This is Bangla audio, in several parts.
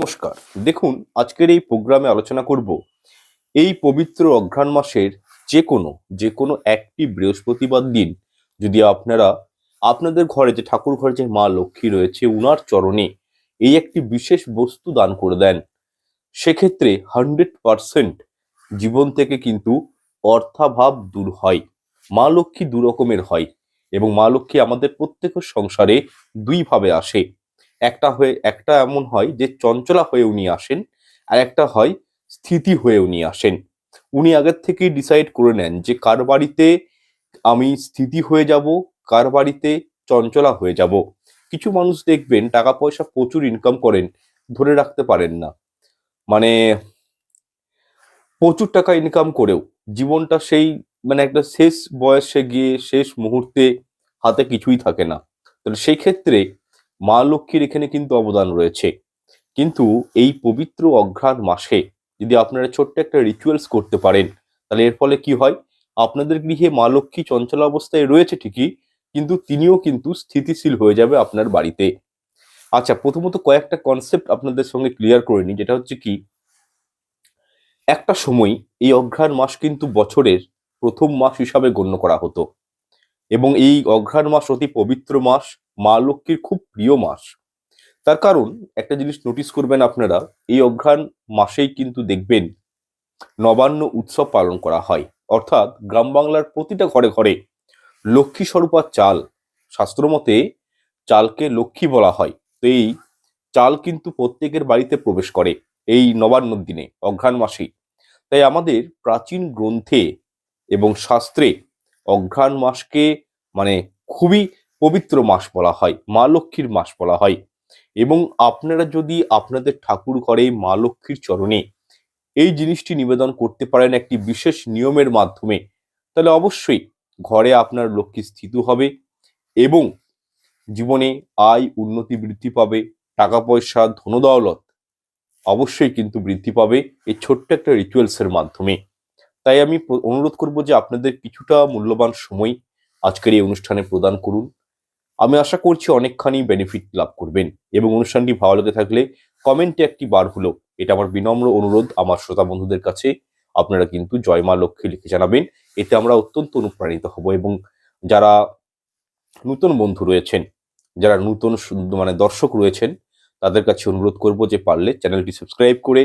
নমস্কার। দেখুন, আজকের এই প্রোগ্রামে আলোচনা করব এই পবিত্র অঘ্রাণ মাসের যে কোনো যে কোনো একটি বৃহস্পতিবার দিন যদি আপনারা আপনাদের ঘরে যে ঠাকুর ঘরে যে মা লক্ষ্মী রয়েছে, উনার চরণে এই একটি বিশেষ বস্তু দান করে দেন, সেক্ষেত্রে হান্ড্রেড পারসেন্ট জীবন থেকে কিন্তু অর্থাভাব দূর হয়, মা লক্ষ্মী দু রকমের হয় এবং মা লক্ষ্মী আমাদের প্রত্যেকের সংসারে দুইভাবে আসে। একটা হয়ে, একটা এমন হয় যে চঞ্চলা হয়ে উনি আসেন আর একটা হয় স্থিতি হয়ে উনি আসেন। উনি আগের থেকেই ডিসাইড করে নেন যে কার বাড়িতে আমি স্থিতি হয়ে যাব, কার বাড়িতে চঞ্চলা হয়ে যাব। কিছু মানুষ দেখবেন টাকা পয়সা প্রচুর ইনকাম করেন, ধরে রাখতে পারেন না। মানে প্রচুর টাকা ইনকাম করেও জীবনটা সেই মানে একটা শেষ বয়সে গিয়ে শেষ মুহূর্তে হাতে কিছুই থাকে না। তাহলে সেই ক্ষেত্রে মা লক্ষ্মীর এখানে কিন্তু অবদান রয়েছে। কিন্তু এই পবিত্র অঘ্রাণ মাসে যদি আপনারা ছোট্ট একটা রিচুয়ালস করতে পারেন, তাহলে এর ফলে কি হয়? আপনাদের গৃহে মা লক্ষ্মী চঞ্চল অবস্থায় রয়েছে ঠিকই, কিন্তু তিনিও কিন্তু স্থিতিশীল হয়ে যাবে আপনার বাড়িতে। আচ্ছা প্রথমত কয়েকটা কনসেপ্ট আপনাদের সঙ্গে ক্লিয়ার করে নিই, যেটা হচ্ছে কি, একটা সময় এই অঘ্রাণ মাস কিন্তু বছরের প্রথম মাস হিসাবে গণ্য করা হতো। এবং এই অঘ্রাণ মাস অতি পবিত্র মাস মা লক্ষ্মীর খুব প্রিয় মাস। তার কারণ, একটা জিনিস নোটিস করবেন আপনারা, এই অঘ্রাণ মাসেই কিন্তু দেখবেন নবান্ন উৎসব পালন করা হয়। অর্থাৎ গ্রাম বাংলার প্রতিটা ঘরে ঘরে লক্ষ্মী স্বরূপা চাল শাস্ত্রমতে চালকে লক্ষ্মী বলা হয়। তো এই চাল কিন্তু প্রত্যেকের বাড়িতে প্রবেশ করে এই নবান্নর দিনে, অঘ্রাণ মাসেই। তাই আমাদের প্রাচীন গ্রন্থে এবং শাস্ত্রে অঘ্রাণ মাসকে মানে খুবই পবিত্র মাস বলা হয়, মা লক্ষ্মীর মাস বলা হয়। এবং আপনারা যদি আপনাদের ঠাকুর ঘরে মা লক্ষ্মীর চরণে এই জিনিসটি নিবেদন করতে পারেন একটি বিশেষ নিয়মের মাধ্যমে, তাহলে অবশ্যই ঘরে আপনার লক্ষ্মী স্থিত হবে এবং জীবনে আয় উন্নতি বৃদ্ধি পাবে, টাকা পয়সা, ধনদৌলত অবশ্যই কিন্তু বৃদ্ধি পাবে এই ছোট্ট একটা রিচুয়ালসের মাধ্যমে। তাই আমি অনুরোধ করব যে আপনাদের কিছুটা মূল্যবান সময় আজকের এই অনুষ্ঠানে প্রদান করুন। আমি আশা করছি অনেকখানি বেনিফিট লাভ করবেন এবং অনুষ্ঠানটি ভালো লেগে থাকলে কমেন্টে একটি বার হলো এটা আমার বিনম্র অনুরোধ আমার শ্রোতা বন্ধুদের কাছে। আপনারা কিন্তু জয় মা লক্ষ্মী লিখে জানাবেন। এতে আমরা অত্যন্ত অনুপ্রাণিত হব এবং যারা নতুন বন্ধু রয়েছেন, যারা নতুন মানে দর্শক রয়েছেন, তাদের কাছে অনুরোধ করব যে পারলে চ্যানেলটি সাবস্ক্রাইব করে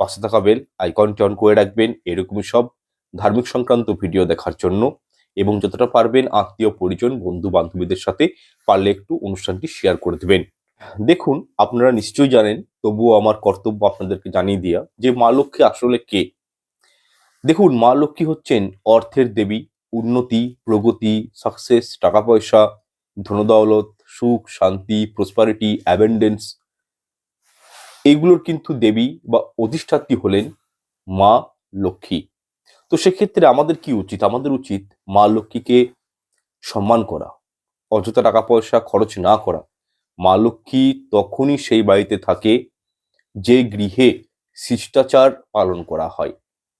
পাশে থাকা বেল আইকনটি অন করে রাখবেন। এরকমই সব ধার্মিক সংক্রান্ত ভিডিও দেখার জন্য। এবং যতটা পারবেন আত্মীয়, পরিজন বন্ধু বান্ধবীদের সাথে পারলে একটু অনুষ্ঠানটি শেয়ার করে দেবেন। দেখুন, আপনারা নিশ্চয়ই জানেন, তবুও আমার কর্তব্য আপনাদেরকে জানিয়ে দেওয়া যে মা লক্ষ্মী আসলে কে। দেখুন, মা লক্ষ্মী হচ্ছেন অর্থের দেবী, উন্নতি, প্রগতি সাকসেস টাকা পয়সা ধনদৌলত, সুখ, শান্তি প্রসপারিটি অ্যাবেন্ডেন্স এগুলোর কিন্তু দেবী বা অধিষ্ঠাত্রী হলেন মা লক্ষ্মী। তো সেক্ষেত্রে আমাদের কি উচিত? আমাদের উচিত মা লক্ষ্মীকে সম্মান করা, অযথা টাকা পয়সা খরচ না করা। মা লক্ষ্মী তখনই সেই বাড়িতে থাকে যে গৃহে শিষ্টাচার পালন করা হয়,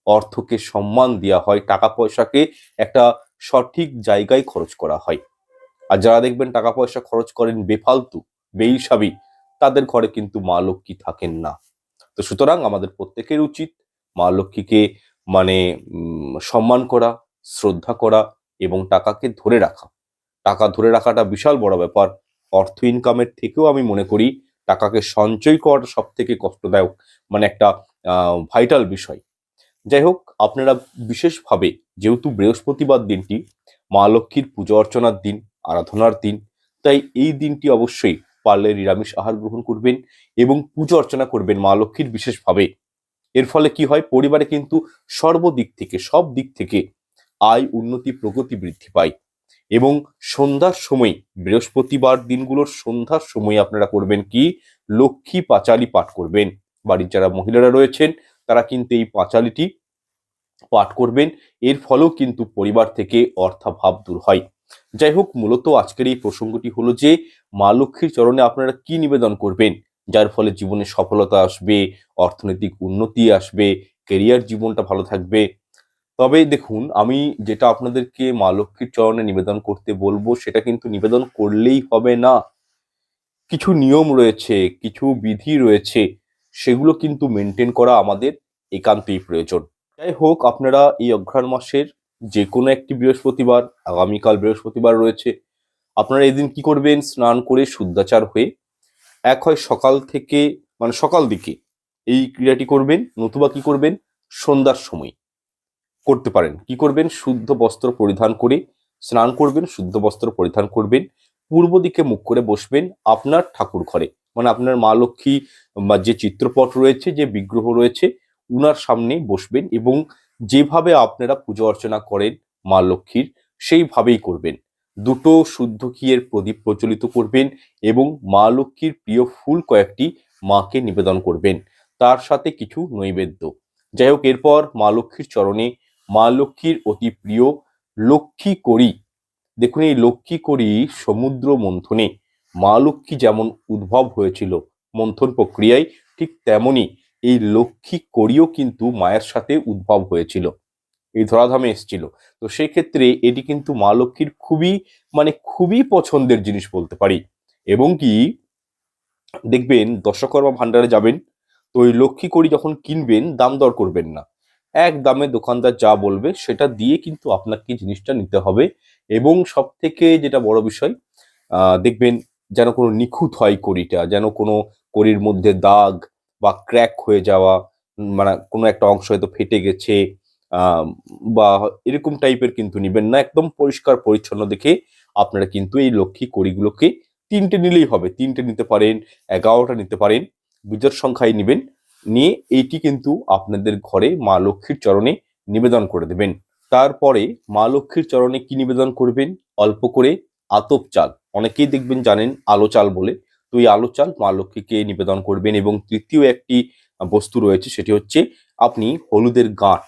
অর্থকে সম্মান দেওয়া হয়, টাকা পয়সাকে একটা সঠিক জায়গায় খরচ করা হয়। আর যারা দেখবেন টাকা পয়সা খরচ করেন বেফালতু, বেইসাবি, তাদের ঘরে কিন্তু মা লক্ষ্মী থাকেন না। তো সুতরাং আমাদের প্রত্যেকের উচিত মা লক্ষ্মীকে মানে সম্মান করা, শ্রদ্ধা করা এবং টাকাকে ধরে রাখা। টাকা ধরে রাখাটা বিশাল বড় ব্যাপার। অর্থ ইনকামের থেকেও আমি মনে করি টাকাকে সঞ্চয় করাটা সব থেকে কষ্টদায়ক মানে একটা ভাইটাল বিষয়। যাই হোক, আপনারা বিশেষভাবে যেহেতু বৃহস্পতিবার দিনটি, মা লক্ষ্মীর পুজো অর্চনার দিন, আরাধনার দিন, তাই এই দিনটি অবশ্যই পারলে নিরামিষ আহার গ্রহণ করবেন এবং পুজো অর্চনা করবেন মা লক্ষ্মীর বিশেষভাবে। এর ফলে কি হয়? পরিবারে কিন্তু সর্বদিক থেকে, সব দিক থেকে আয়, উন্নতি, প্রগতি বৃদ্ধি পায়। এবং সন্ধ্যার সময়, বৃহস্পতিবার দিনগুলোর সন্ধ্যার সময় আপনারা করবেন কি? লক্ষ্মী পাঁচালি পাঠ করবেন। বাড়ির যারা মহিলারা রয়েছেন, তারা কিন্তু এই পাঁচালিটি পাঠ করবেন। এর ফলেও কিন্তু পরিবার থেকে অর্থাভাব দূর হয়। যাই হোক, মূলত আজকের এই প্রসঙ্গটি হলো যে, মা লক্ষ্মীর চরণে আপনারা কি নিবেদন করবেন? যার ফলে জীবনে সফলতা আসবে, অর্থনৈতিক উন্নতি আসবে কেরিয়ার জীবনটা ভালো থাকবে। তবে দেখুন, আমি যেটা আপনাদেরকে মা লক্ষ্মীর চরণে নিবেদন করতে বলব, সেটা কিন্তু নিবেদন করলেই হবে না। কিছু নিয়ম রয়েছে, কিছু বিধি রয়েছে, সেগুলো কিন্তু মেনটেন করা আমাদের একান্তই প্রয়োজন। যাই হোক, আপনারা এই অঘ্রাণ মাসের যে কোনো একটি বৃহস্পতিবার, আগামীকাল বৃহস্পতিবার রয়েছে, আপনারা এদিন কি করবেন? স্নান করে শুদ্ধাচার হয়ে এক হয় সকাল থেকে মানে সকাল দিকে এই ক্রিয়াটি করবেন, নতুবা কি করবেন? সন্ধ্যার সময় করতে পারেন। কি করবেন? শুদ্ধ বস্ত্র পরিধান করে স্নান করবেন, শুদ্ধ বস্ত্র পরিধান করবেন, পূর্ব দিকে মুখ করে বসবেন আপনার ঠাকুর ঘরে। মানে আপনার মা লক্ষ্মী বা যে চিত্রপট রয়েছে, যে বিগ্রহ রয়েছে, উনার সামনে বসবেন এবং যেভাবে আপনারা পুজো অর্চনা করেন মা লক্ষ্মীর, সেইভাবেই করবেন। দুটো শুদ্ধ ঘিয়ের প্রদীপ প্রচলিত করবেন এবং মা লক্ষ্মীর প্রিয় ফুল কয়েকটি মাকে নিবেদন করবেন, তার সাথে কিছু নৈবেদ্য। যাই হোক এরপর মা লক্ষ্মীর চরণে মা লক্ষ্মীর অতি প্রিয় লক্ষ্মী করি দেখুন, এই লক্ষ্মী করি সমুদ্র মন্থনে। মা লক্ষ্মী যেমন উদ্ভব হয়েছিল মন্থন প্রক্রিয়ায়, ঠিক তেমনি এই লক্ষ্মী করিও কিন্তু মায়ের সাথে উদ্ভব হয়েছিল। এই ধরাধামে এসেছিল। তো সেই ক্ষেত্রে এটি কিন্তু মা লক্ষ্মীর খুবই মানে খুবই পছন্দের জিনিস বলতে পারি। এবং কি, দেখবেন দশকর্মা ভান্ডারে যাবেন, তো ওই লক্ষ্মী করি যখন কিনবেন, দাম দর করবেন না। এক দামে দোকানদার যা বলবে, সেটা দিয়ে কিন্তু আপনাকে জিনিসটা নিতে হবে। এবং সব থেকে যেটা বড় বিষয় দেখবেন যেন কোনো নিখুঁত হয় কড়িটা, যেন কোনো কড়ির মধ্যে দাগ বা ক্র্যাক হয়ে যাওয়া মানে কোনো একটা অংশ হয়তো ফেটে গেছে বা এরকম টাইপের কিন্তু নিবেন না। একদম পরিষ্কার, পরিচ্ছন্ন দেখে আপনারা কিন্তু এই লক্ষ্মী কড়িগুলোকে তিনটে নিলেই হবে। তিনটে নিতে পারেন, এগারোটা নিতে পারেন বিজোর সংখ্যায় নেবেন। নিয়ে এইটি কিন্তু আপনাদের ঘরে মা লক্ষ্মীর চরণে নিবেদন করে দেবেন। তারপরে মা লক্ষ্মীর চরণে কি নিবেদন করবেন? অল্প করে আতপ চাল। অনেকেই দেখবেন জানেন আলো চাল বলে। তো এই আলো চাল মা লক্ষ্মীকে নিবেদন করবেন এবং তৃতীয় একটি বস্তু রয়েছে, সেটি হচ্ছে আপনি হলুদের গাঁঠ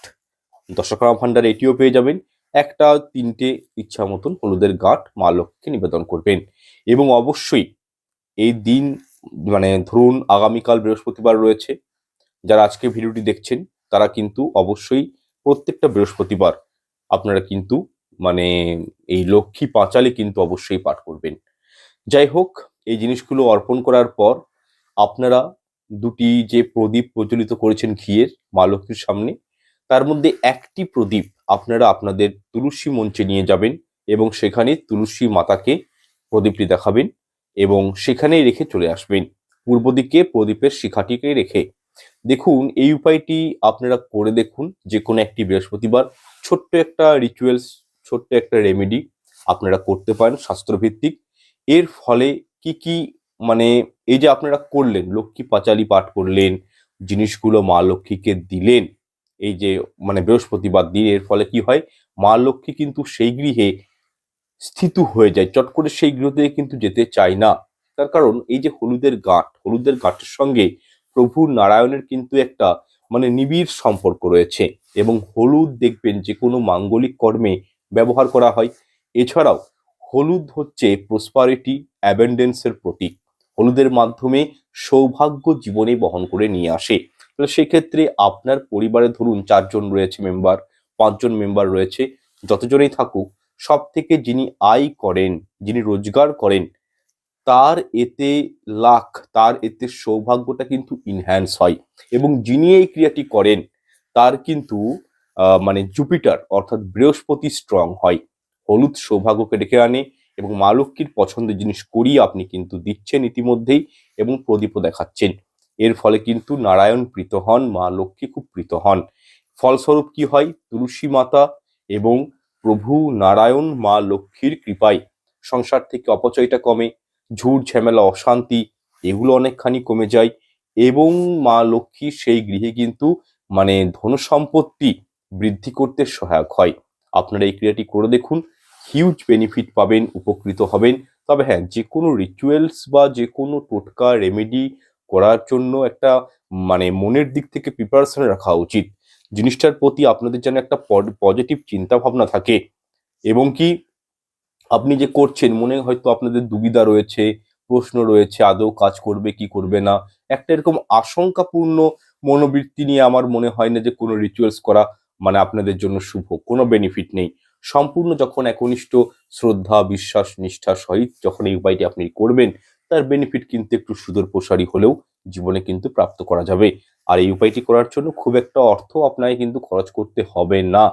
দশকরা ভান্ডার এটিও পেয়ে যাবেন। একটা, তিনটে ইচ্ছা মতন হলুদের গাঁঠ মা লক্ষ্মীকে নিবেদন করবেন। এবং অবশ্যই এই দিন মানে ধরুন আগামীকাল বৃহস্পতিবার রয়েছে, যারা আজকে ভিডিওটি দেখছেন, তারা কিন্তু অবশ্যই প্রত্যেকটা বৃহস্পতিবার আপনারা কিন্তু মানে এই লক্ষ্মী পাঁচালি কিন্তু অবশ্যই পাঠ করবেন। যাই হোক, এই জিনিসগুলো অর্পণ করার পর আপনারা দুটি যে প্রদীপ প্রজ্বলিত করেছেন ঘিয়ের মা লক্ষ্মীর সামনে তার মধ্যে একটি প্রদীপ আপনারা আপনাদের তুলসী মঞ্চে নিয়ে যাবেন এবং সেখানে তুলসী মাতাকে প্রদীপটি দেখাবেন এবং সেখানেই রেখে চলে আসবেন। পূর্ব দিকে প্রদীপের শিখাটিকে রেখে। দেখুন, এই উপায়টি আপনারা করে দেখুন। যে কোনো একটি বৃহস্পতিবার ছোট্ট একটা রিচুয়ালস ছোট্ট একটা রেমেডি আপনারা করতে পারেন শাস্ত্রভিত্তিক। এর ফলে কি কি মানে এই যে আপনারা করলেন, লক্ষ্মী পাঁচালি পাঠ করলেন, জিনিসগুলো মা লক্ষ্মীকে দিলেন এই যে মানে বৃহস্পতিবার দিন এর ফলে কি হয়? মা লক্ষ্মী কিন্তু সেই গৃহে স্থিত হয়ে যায়। চট করে সেই গৃহতে কিন্তু যেতে চায় না। তার কারণ এই যে হলুদের গাঁট, হলুদের গাঁটের সঙ্গে প্রভু নারায়ণের কিন্তু একটা মানে নিবিড় সম্পর্ক রয়েছে এবং হলুদ দেখবেন যে কোনো মাঙ্গলিক কর্মে ব্যবহার করা হয়। এছাড়াও হলুদ হচ্ছে প্রসপারিটি অ্যাবেন্ডেন্সের প্রতীক। হলুদের মাধ্যমে সৌভাগ্য জীবনে বহন করে নিয়ে আসে। তাহলে সেক্ষেত্রে আপনার পরিবারে ধরুন চারজন রয়েছে মেম্বার পাঁচজন মেম্বার রয়েছে, যতজনেই থাকুক সব থেকে যিনি আয় করেন, যিনি রোজগার করেন, তার এতে লাখ, তার এতে সৌভাগ্যটা কিন্তু ইনহ্যান্স হয়। এবং যিনি এই ক্রিয়াটি করেন, তার কিন্তু মানে জুপিটার অর্থাৎ বৃহস্পতি স্ট্রং হয়। হলুদ সৌভাগ্যকে ডেকে আনে এবং মা লক্ষ্মীর পছন্দের জিনিস করিয়ে আপনি কিন্তু দিচ্ছেন ইতিমধ্যেই এবং প্রদীপও দেখাচ্ছেন। এর ফলে কিন্তু নারায়ণ প্রীত হন, মা লক্ষ্মী খুব প্রীত হন। ফলস্বরূপ কি হয়? তুলসী মাতা এবং প্রভু নারায়ণ মা লক্ষ্মীর কৃপায়। সংসার থেকে অপচয়টা কমে ঝুট ঝামেলা, অশান্তি, এগুলো অনেকখানি কমে যায় এবং মা লক্ষ্মী সেই গৃহে কিন্তু মানে ধন সম্পত্তি বৃদ্ধি করতে সহায়ক হয়। আপনারা এই ক্রিয়াটি করে দেখুন হিউজ বেনিফিট পাবেন, উপকৃত হবেন। তবে হ্যাঁ যে কোনো রিচুয়ালস বা যে কোনো টোটকা রেমেডি করার জন্য একটা মানে মনের দিক থেকে প্রিপারেশন রাখা উচিত। জিনিসটার প্রতি আপনাদের যেন একটা পজিটিভ চিন্তা ভাবনা থাকে। এবং কি, আপনি যে করছেন, মনে হয়তো আপনাদের দুবিধা রয়েছে, প্রশ্ন রয়েছে, আদৌ কাজ করবে, কি করবে না। একটা এরকম আশঙ্কাপূর্ণ মনোবৃত্তি নিয়ে আমার মনে হয় না যে কোনো রিচুয়ালস করা মানে আপনাদের জন্য শুভ। কোনো বেনিফিট নেই। সম্পূর্ণ যখন একনিষ্ঠ শ্রদ্ধা, বিশ্বাস, নিষ্ঠা সহিত যখন এই উপায়টি আপনি করবেন তার বেনিফিট কিন্তু একটু সুদূর প্রসারী হলেও জীবনে কিন্তু প্রাপ্ত করা যাবে। আর এই উপায়টি করার জন্য খুব একটা অর্থ আপনাকে কিন্তু খরচ করতে হবে না।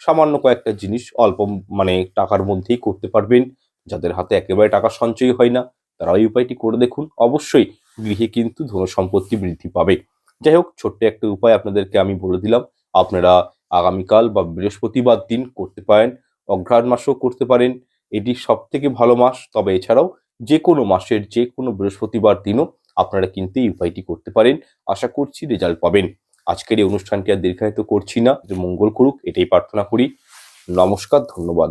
সামান্য কয়েকটা জিনিস অল্প মানে টাকার মধ্যেই করতে পারবেন। যাদের হাতে একেবারে টাকা সঞ্চয় হয় না, তারা এই উপায়টি করে দেখুন। অবশ্যই গৃহে কিন্তু ধন সম্পত্তি বৃদ্ধি পাবে। যাই হোক, ছোট্ট একটা উপায় আপনাদেরকে আমি বলে দিলাম। আপনারা আগামীকাল বা বৃহস্পতিবার দিন করতে পারেন, অঘ্রাণ মাসও করতে পারেন। এটি সব থেকে ভালো মাস। তবে এছাড়াও যে কোনো মাসের যে কোনো বৃহস্পতিবার দিনও আপনারা কিন্তু এই উপায়টি করতে পারেন। আশা করছি রেজাল্ট পাবেন। আজকের এই অনুষ্ঠানটি আর দীর্ঘায়িত করছি না। যে মঙ্গল করুক, এটাই প্রার্থনা করি। নমস্কার, ধন্যবাদ।